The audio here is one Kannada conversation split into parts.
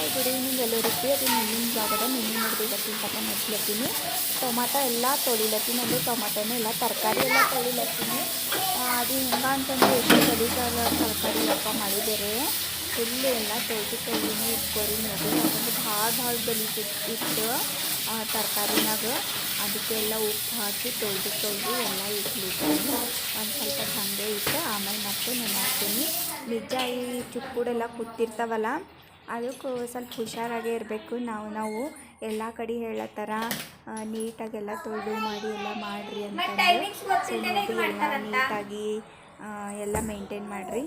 ಹಾಯ್ ಗುಡ್ ಈವ್ನಿಂಗ್ ಎಲ್ಲರಿಗೂ. ಅದು ನಿನ್ನಿನ ಜಾಗದ ನಿನ್ನೆ ನೋಡಿದೆ ಇವತ್ತಿನ ತಕ ನಡ್ಸ್ಲತ್ತೀನಿ ಟೊಮಾಟೊ ಎಲ್ಲ ತೊಳಿಲತ್ತೀನಿ. ಅಂದರೆ ಟೊಮಾಟೊನ ಎಲ್ಲ ತರಕಾರಿ ಎಲ್ಲ ತೊಳಿಲತ್ತೀನಿ. ಅದು ಹೆಂಗ ಅಂತಂದ್ರೆ ಎಷ್ಟು ಗಲೀಜಾಗ ತರಕಾರಿ ಅಪ್ಪ ಮಳೆ ಬೇರೆ ಫುಲ್ ಎಲ್ಲ ತೊಳೆದು ತೊಳಿನೇ ಇಟ್ಕೊರಿ ನೋಡಿ ಯಾಕಂದ್ರೆ ಭಾಳ ಭಾಳ ಗಲೀಜು ಇತ್ತು ತರಕಾರಿನಾಗ ಅದಕ್ಕೆಲ್ಲ ಉಪ್ಪು ಹಾಕಿ ತೊಳೆದು ತೊಳೆದು ಎಲ್ಲ ಇಟ್ಲಿದ್ದೀನಿ ಒಂದು ಸ್ವಲ್ಪ ಹಂಗೆ ಇಟ್ಟು ಆಮೇಲೆ ಮತ್ತೆ ನೆನೆ ಹಾಕ್ತೀನಿ. ನಿಜ ಈ ಚುಕ್ಕುಡೆಲ್ಲ ಕೂತಿರ್ತಾವಲ್ಲ ಅದಕ್ಕೆ ಸ್ವಲ್ಪ ಹುಷಾರಾಗೇ ಇರಬೇಕು. ನಾವು ನಾವು ಎಲ್ಲ ಕಡೆ ಹೇಳತ್ತಾರ ನೀಟಾಗೆಲ್ಲ ತೊಳೆದು ಮಾಡಿ ಎಲ್ಲ ಮಾಡಿರಿ ಅಂತಂದು ಎಲ್ಲ ನೀಟಾಗಿ ಎಲ್ಲ ಮೇಂಟೈನ್ ಮಾಡಿರಿ.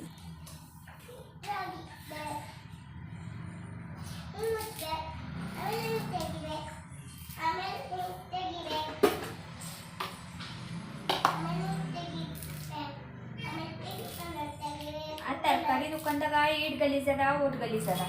ತರಕಾರಿ ದುಕಾನ್ದಾಗ ಈಟ್ ಗಲೀಜದ ಓಟ್ ಗಲೀಜದ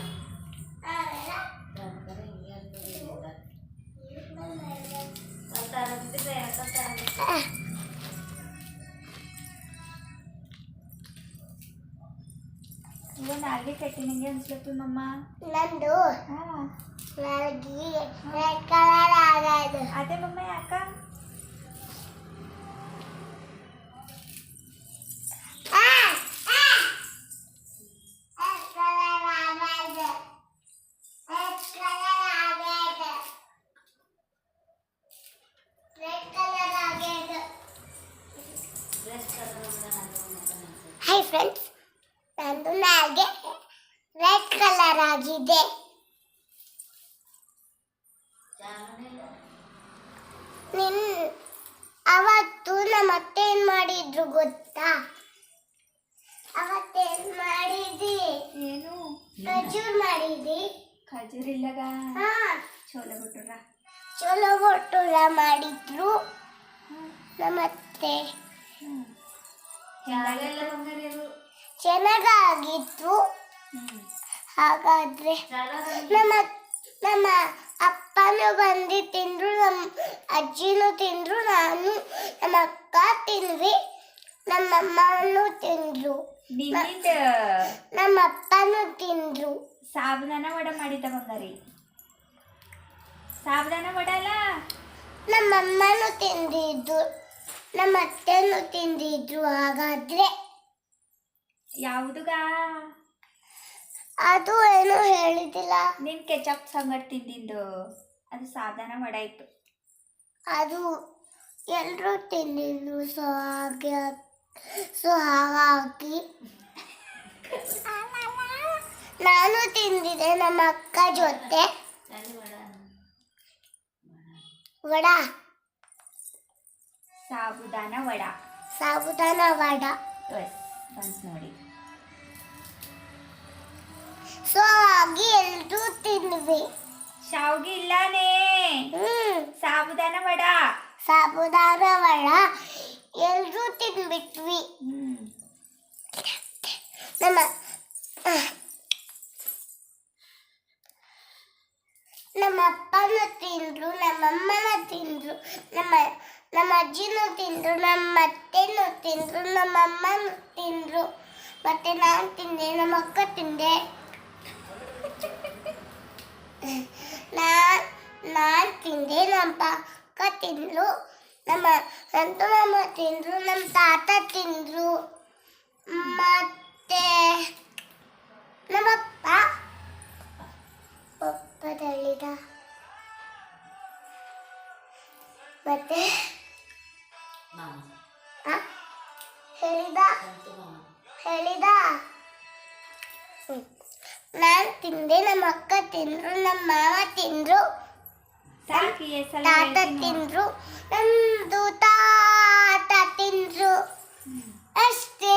ನಾಲ್ಗೆ ಕಟ್ಟಿನಂಗೆ ಅನ್ಸ್ಲತ್ತು ನಮ್ಮ ನಂದು ಹ್ಞೂ ನನಗೆ ರೆಡ್ ಕಲರ್ ಆಗೋದು ಅದೇ ಮಮ್ಮ ಯಾಕ ರೆಡ್ ಕಲರ್ ಆಗಿದೆ. ನಿನ್ ಅವತ್ತು ನಮ್ಮ ಅತ್ತೆ ಏನ್ ಮಾಡಿದ್ರು ಗೊತ್ತಾ? ಅವತ್ತೇನ್ ಮಾಡಿದಿ? ಏನು? ಖಜೂರ್ ಮಾಡಿದಿ? ಖಜೂರ್ ಇಲ್ಲಗ? ಹಾ. ಚೋಲ ಬಿಟ್ರ ಚೋಲ ಮಾಡಿದ್ರು ನಮ್ಮ ಅತ್ತೆ. ಚೆನ್ನಾಗಾಗಿತ್ತು ಹಾಗಾದ್ರೆ ನಮ್ಮ ನಮ್ಮ ಅಪ್ಪನೂ ಬಂದು ತಿಂದ್ರು ನಮ್ಮ ಅಜ್ಜಿನೂ ತಿಂದ್ರು ನಾನು ನಮ್ಮ ಅಕ್ಕ ತಿಂದ್ವಿ ನಮ್ಮ ಅಮ್ಮನೂ ತಿಂದ್ರು. ನಿನ್ನಿಂದ ನಮ್ಮ ಅಪ್ಪನೂ ತಿಂದ್ರು. ಸಾಬುದಾನ ವಡ ಮಾಡಿದ ಬಂಗಾರಿ. ಸಾಬುದಾನ ವಡಲ್ಲ ನಮ್ಮ ಅಮ್ಮನೂ ತಿಂದಿದ್ರು ನಮ್ಮ ಅತ್ತೆನೂ ತಿಂದಿದ್ರು ಹಾಗಾದ್ರೆ ಯಾವುದುಗ? ಅದು ಏನು ಹೇಳಿದಿಲ್ಲ ನಿನ್ ಕೆಚಪ್ ಸಂಗಡ್ ತಿಂದಿದ್ದು ಅದು ಸಾಬುದಾನ ವಡ ಇತ್ತು ಅದು ಎಲ್ಲರೂ ತಿಂದಿದ್ರು ಸೊ ಹಾಗೆ ಸೊ ಹಾಗಾಗಿ. ನಾನು ತಿಂದಿದ್ದೆ ನಮ್ಮ ಅಕ್ಕ ಜೊತೆ. ವಡ. ಸಾಬುದಾನ ವಡ. ಸಾಬುದಾನ ವಡ. ನೋಡಿ. ಸೊ ಎಲ್ರೂ ತಿನ್ವಿ ಶಾವ್ಗಿ ಇಲ್ಲಾನೇ? ಹ್ಮ್. ಸಾಬುದಾನ ವಡ? ಸಾಬುದಾನ ವಡ. ಎಲ್ಲರೂ ತಿನ್ಬಿಟ್ವಿ ನಮ್ಮ ನಮ್ಮ ಅಪ್ಪನ ತಿಂದ್ರು ನಮ್ಮ ಅಮ್ಮನ ತಿಂದ್ರು ನಮ್ಮ ನಮ್ಮ ಅಜ್ಜಿನೂ ತಿಂದ್ರು ನಮ್ಮ ಅತ್ತೆನೂ ತಿಂದ್ರು ನಮ್ಮ ಅಮ್ಮನೂ ತಿಂದ್ರು. ಮತ್ತೆ ನಾನು ತಿಂದೆ ನಮ್ಮ ಅಕ್ಕ ತಿಂದೆ. ನಾನ್ ನಾನು ತಿಂದೆ ನಮ್ಮ ಅಕ್ಕ ತಿಂದ್ರು ನಮ್ಮ ಸಂತು ಮಾಮ ತಿಂದ್ರು ನಮ್ಮ ತಾತ ತಿಂದ್ರು ಮತ್ತೆ ನಮ್ಮಪ್ಪ ಪಪ್ಪದಲ್ಲಿದ ಮತ್ತೆ ಆ? ಹೇಳಿದ ಹೇಳಿದ ನಾನು ತಿಂದೆ ನಮ್ಮ ಅಕ್ಕ ತಿಂದ್ರು ನಮ್ಮ ಮಾವ ತಿಂದ್ರು. ತಾತ. ತಿಂದ್ರು ನಮ್ದು ತಾತ ತಿಂದ್ರು. ಅಷ್ಟೇ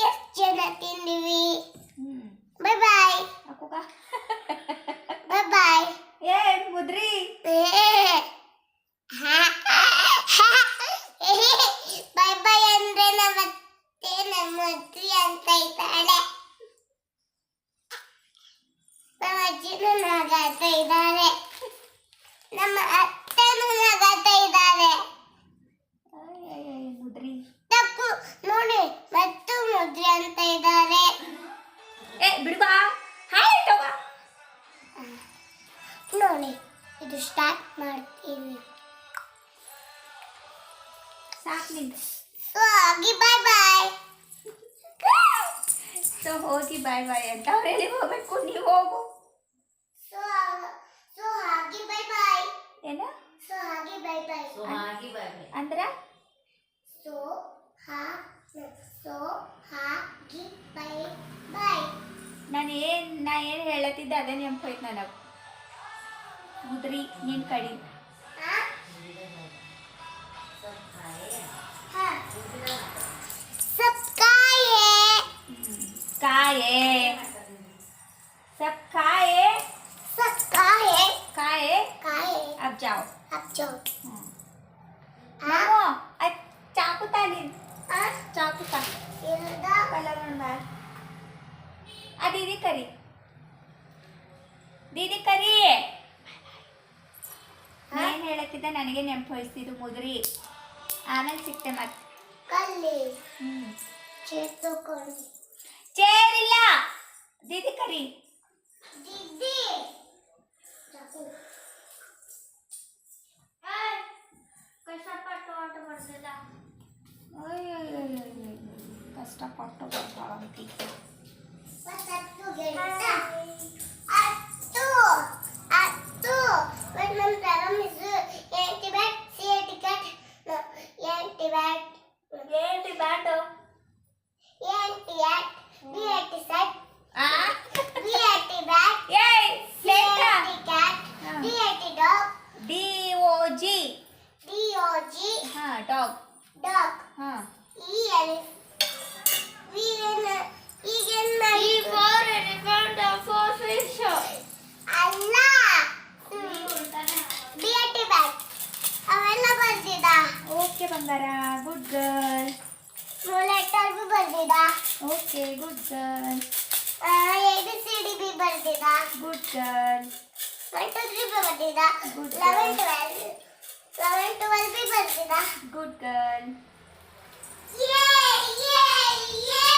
ಎಷ್ಟು ಜನ ತಿಂದ್ವಿ? ಬಾಯ್ ಬಾಯ್ ಬಾಯ್ ಬಾಯ್ ಏ ಮುದ್ರಿ. ಬಾಯ್ ಬಾಯ್ ಅಂದ್ರೆ ನಮ್ಮ ಅಜ್ಜಿ ಅಂತ ಇದ್ದಾಳೆ. ಸ್ಟಾರ್ಟ್ ಮಾಡ್ತೀನಿ. ಸಾಕು ಹಾಗೆ ಬಾಯ್ ಬಾಯ್ ಸೊ ಹೋಗಿ ಬಾಯ್ ಬಾಯ್ ಅಂತ ಅವ್ರು ಹೇಳಿ ಹೋಗ್ಬೇಕು? ನೀವು ಹೋಗು. ಸೊ ಸೊ ಹಾಗೆ ಬಾಯ್ ಬಾಯ್ ಏನು? ಸೊ ಹಾಗೆ ಬಾಯ್ ಬಾಯ್ ಅಂದ್ರ? ಸೊ ಹಾ ಸೊ ಹಾಗೆ ಬಾಯ್ ಬಾಯ್ ನಾನು ಏನು ನಾ ಏನ್ ಹೇಳತ್ತಿದ್ದೆ ಅದೇ ನೆನಪೋಯ್ತು ನನಗೆ. ಮುದ್ರಿ ನೀನ್ ಕಡಿ ಹಾ ಹಾ ಸಬ್ಕಾಯೆ ಕಾಯೆ सब खाए ಸಬ್ಕಾಯೆ खाए ಕಾಯೆ अब जाओ अब जाओ मामो आज चाकू तालीन आ चाकू ता ಇಲ್ದ कलर बार आ दीदी करी ಹೇಳತ್ತಿದ್ದೆ ನನಗೆ ನೆನಪು ಹೋಯ್ತಿದ್ದು ಮುದ್ರಿ. ಆಮೇಲೆ ಸಿಕ್ತೆ ಮತ್ತೆ ಕಲ್ಲಿ. ಹ್ಞೂ ಚೇತುಕೊಂಡು ಚೇರ್ ಇಲ್ಲ. ದೀದಿ ಕರಿ. ಕಷ್ಟಪಟ್ಟು ಬರ್ತಾಳಂತಿ Okay, good girl. Uh, ABCD B birthday. Good girl. My three birthday. Good girl. 12. 11, 12 B birthday. Good girl. Yay, yay.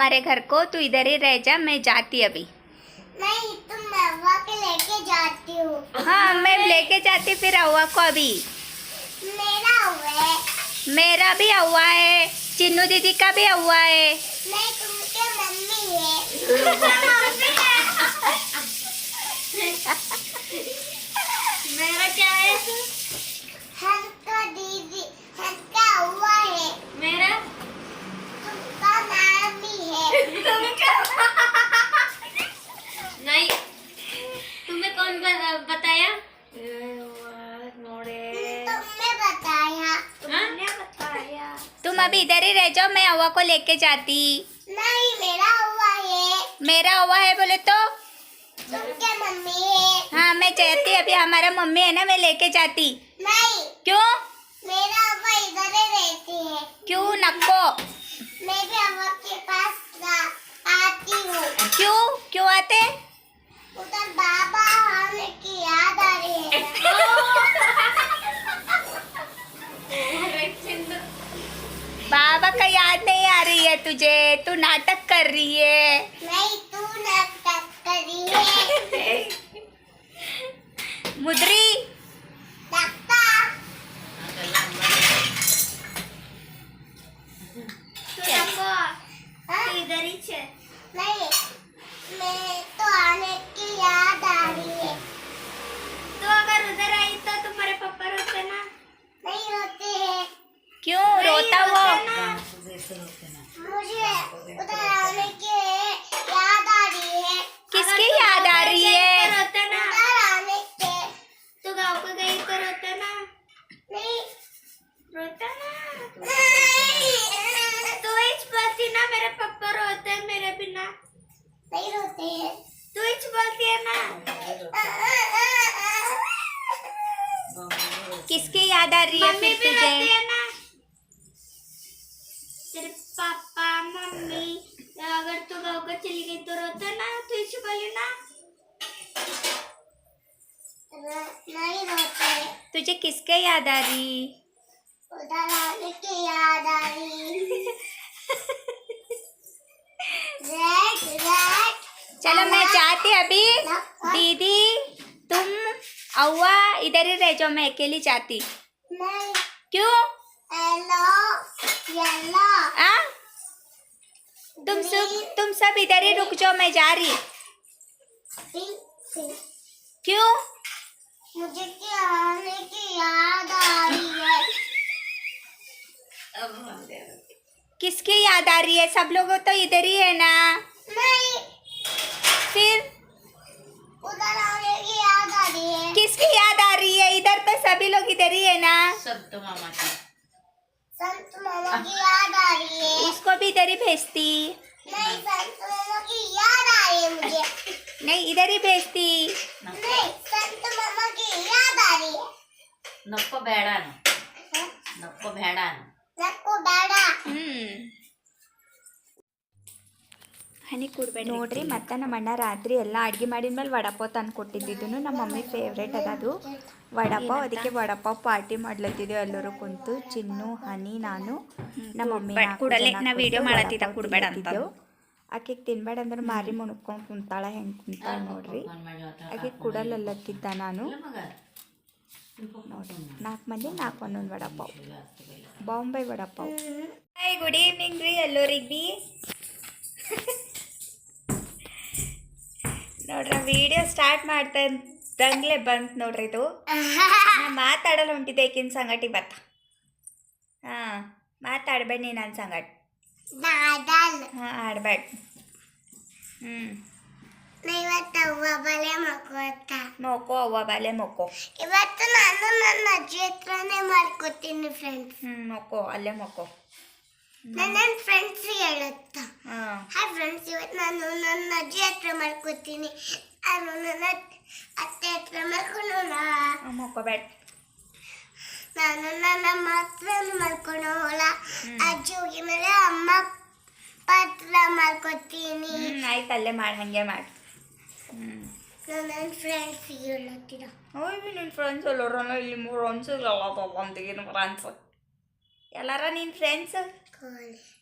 हमारे घर को तू इधर ही रह जा मैं जाती अभी। नहीं तुम मवा के लेके जाती हूँ। हाँ मैं लेके जाती फिर अव्वा को अभी। मेरा हुआ मेरा भी अव्वा है चिन्नू दीदी का भी अव्वा है। मैं तुमके मम्मी है मेरा क्या है हल्का दीदी हल्का हुआ है मेरा तुमका मामी है नहीं तुम्हें कौन बताया तुमने बताया बताया तुम अभी इधर ही रह जाओ मैं अव्वा को लेके जाती। नहीं मेरा हुआ है। मेरा अव्वा है बोले तो? तुमके मम्मी है? हाँ मैं चाहती अभी हमारा मम्मी है ना मैं लेके जाती। नहीं। क्यों? मेरा अव्वा इधर ही रहती है। क्यों? नको मैं भी अव्वा के पास आती हूँ। क्यों? क्यों आते? उधर बाबा आने की याद आ रही है बाबा का याद नहीं आ रही है तुझे तू नाटक कर रही है। नहीं तू नाटक कर रही है। मुद्री। बोलते हैं? तो बोलते हैं ना? किसके याद आ रही है तुझे? तेरे पापा मम्मी अगर तू गाँव चली गई तो ना? तो बोले ना? नहीं रोते। तुझे किसके याद आ रही? उधर के याद आ रही। चलो मैं चाहती अभी। दीदी तुम अव्वा इधर ही रह जाओ मैं अकेली जाती। नहीं क्यों? येलो येलो आ तुम सब तुम सब इधर ही रुक जाओ मैं जा रही। क्यों? मुझे आने की याद आ रही है। किसकी याद आ रही है? सब लोग तो इधर ही है ना। नहीं फिर? उधर आने की याद आ रही है। किसकी याद आ रही है? इधर तो सभी लोग इधर ही है ना। संत मामा की। संत मामा की याद आ रही है। उसको भी इधर ही भेजती। नहीं संत मामा की याद आ रही है मुझे। नहीं इधर ही भेजती। नहीं संत मामा की याद आ रही है। नको बेड़ा नको हाँ? बेड़ा नको बेड़ा। हम्म। ಹನಿ ಕೊಡ್ಬೇಡ ನೋಡ್ರಿ ಮತ್ತೆ ನಮ್ಮ ಅಣ್ಣ ರಾತ್ರಿ ಎಲ್ಲ ಅಡ್ಗೆ ಮಾಡಿದ್ಮೇಲೆ ವಡಪಾವ್ ತಂದು ಕೊಟ್ಟಿದ್ದು ನಮ್ಮ ಮಮ್ಮಿ ಫೇವ್ರೇಟ್ ಅದ ಅದು. ವಡಪಾವ್ ಅದಕ್ಕೆ ವಡಪಾವ್ ಪಾರ್ಟಿ ಮಾಡ್ಲತ್ತಿದ್ದೇವೆ ಎಲ್ಲರೂ ಕುಂತು ಚಿನ್ನು ಹನಿ ನಾನು ನಮ್ಮ ಮಮ್ಮಿ ಕೊಡ್ಬೇಡ, ಕೂಡಲೇ ಜನ ವಿಡಿಯೋ ಮಾಡತ್ತಿದ್ದ, ವಡಪಾವ್ ಕೊಡ್ಬೇಡ ಅಂತ. ತಿನ್ಲತ್ತಿದ್ದೆವು. ಆಕೆಗೆ ತಿನ್ಬೇಡ ಅಂದ್ರೆ ಮಾರಿ ಮುಣ್ಕೊಂಡು ಕುಂತಾಳ ಹೆಂಗೆ ಕುಂತಾಳ ನೋಡ್ರಿ. ಆಕೆ ಕುಡಲಲ್ಲತ್ತಿದ್ದ ನಾನು. ನೋಡಿ ನಾಲ್ಕು ಮಂದಿ ನಾಲ್ಕು ಒಂದೊಂದು vada pav. Bombay vada pav. Hi good evening ರೀ ಎಲ್ಲರಿಗೆ ಬಿ ನೋಡ್ರಿ ವಿಡಿಯೋ ಸ್ಟಾರ್ಟ್ ಮಾಡ್ತಾ ಇದ್ದಂಗ್ಲೆ ಬಂತು ನೋಡ್ರಿ ಇದು. ಮಾತಾಡಲು ಹೊಂಟಿದ್ದೆ ಈಕಿನ ಸಂಗಟಿ ಬತ್ತ ಹಾ ಮಾತಾಡ್ಬೇಡ ನೀ ನನ್ನ ಸಂಗಟ ಹಾಂ ಆಡ್ಬೇಡ. ಹ್ಞೂ ಇವತ್ತು ಅವ್ವ ಬಲೆ ಮಕ್ಕೋತ ಮೊಕೋ ಅವ್ವ ಬಾಲೆ ಮೊಕೋ ಇವತ್ತು ನಾನು ನನ್ನ ಅಜ್ಜಿ ಹತ್ರನೇ ಮಾಡ್ಕೋತೀನಿ ಫ್ರೆಂಡ್ಸ್ ಹ್ಞೂ ಮೊಕೋ ಅಲ್ಲೇ ಮೊಕೋ ನನ್ನ ಫ್ರೆಂಡ್ಸ್ ಹೇಳುತ್ತ? ಹಾಂ. ಹಾಯ್ ಫ್ರೆಂಡ್ಸ್ ಇವತ್ತು ನಾನು ನನ್ನ ಅಜ್ಜಿ ಹತ್ರ ಮಾಡ್ಕೋತೀನಿ. ನಾನು ನನ್ನ ಅತ್ತೆ ಹತ್ರ ಮಾಡ್ಕೊಳ್ಳೋಣ ಮೊಕೋಬೇಡ ನಾನು ನನ್ನ ಅಮ್ಮ ಹತ್ರ ಮಾಡ್ಕೊಳ್ಳೋಲ್ಲ ಅಜ್ಜಿ ಹೋಗಿ ಮೇಲೆ ಅಮ್ಮ ಪತ್ರ ಹತ್ರ ಮಾಡ್ಕೋತೀನಿ ಆಯ್ತು ಅಲ್ಲೇ ಮಾಡಿ ಹಾಗೆ ಮಾಡಿ. ನನ್ನ ಫ್ರೆಂಡ್ಸ್ ಹೇಳುತ್ತೀರ ಓಯ್ ನಿನ್ನ ಫ್ರೆಂಡ್ಸ್ ಎಲ್ಲರ ಇಲ್ಲಿ ಮೂರು ಫ್ರೆಂಡ್ಸ್ ಇಲ್ಲ ತಗೊಂತೀಗಿನ ಫ್ರೆಂಡ್ಸ್ ಎಲ್ಲಾರ ನಿನ್ನ ಫ್ರೆಂಡ್ಸ್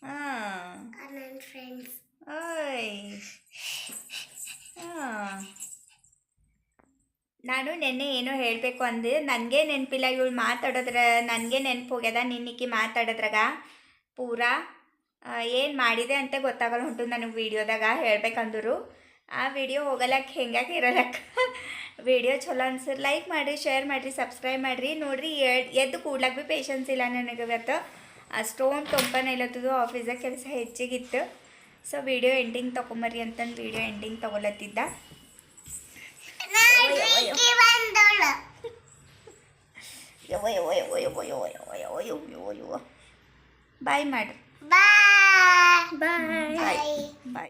ಹಾಂ. ನನ್ನ ಫ್ರೆಂಡ್ಸ್ ಹಾಂ ನಾನು ನೆನ್ನೆ ಏನೋ ಹೇಳಬೇಕು ಅಂದೆ ನನಗೆ ನೆನಪಿಲ್ಲ ಇವಳು ಮಾತಾಡೋದ್ರ ನನಗೆ ನೆನಪು ಹೋಗ್ಯದ ನಿನ್ನಿಕ್ಕಿ ಮಾತಾಡೋದ್ರಾಗ ಪೂರಾ ಏನು ಮಾಡಿದೆ ಅಂತ ಗೊತ್ತಾಗಲ್ಲ ಹೊಂಟು ನನಗೆ ವೀಡಿಯೋದಾಗ ಹೇಳ್ಬೇಕಂದ್ರು ಆ ವಿಡಿಯೋ ಹೋಗಲಕ್ಕೆ ಹೆಂಗಾಗಿ ಇರಲಕ್ಕ? ವಿಡಿಯೋ ಚಲೋ ಅನ್ಸರ್ ಲೈಕ್ ಮಾಡಿರಿ ಶೇರ್ ಮಾಡಿರಿ ಸಬ್ಸ್ಕ್ರೈಬ್ ಮಾಡಿರಿ. ನೋಡಿರಿ ಎದ್ದು ಕೂಡ್ಲಕ್ಕೆ ಭೀ ಪೇಷನ್ಸ್ ಇಲ್ಲ ನನಗೆ ಇವತ್ತು. ಅಷ್ಟೊಂದು ಟೊಂಪನ ಇಲ್ಲತ್ತದು ಆಫೀಸಾಗ ಕೆಲಸ ಹೆಚ್ಚಿಗಿತ್ತು ಸೊ ವಿಡಿಯೋ ಎಂಡಿಂಗ್ ತೊಗೊಂಬರ್ರಿ ಅಂತಂದು ವಿಡಿಯೋ ಎಂಡಿಂಗ್ ತೊಗೊಲತ್ತಿದ್ದ ಯೋ ಯೋ ಬಾಯ್ ಮಾಡ್ರಿ ಬಾಯ್ ಬಾಯ್ ಬಾಯ್ ಬಾಯ್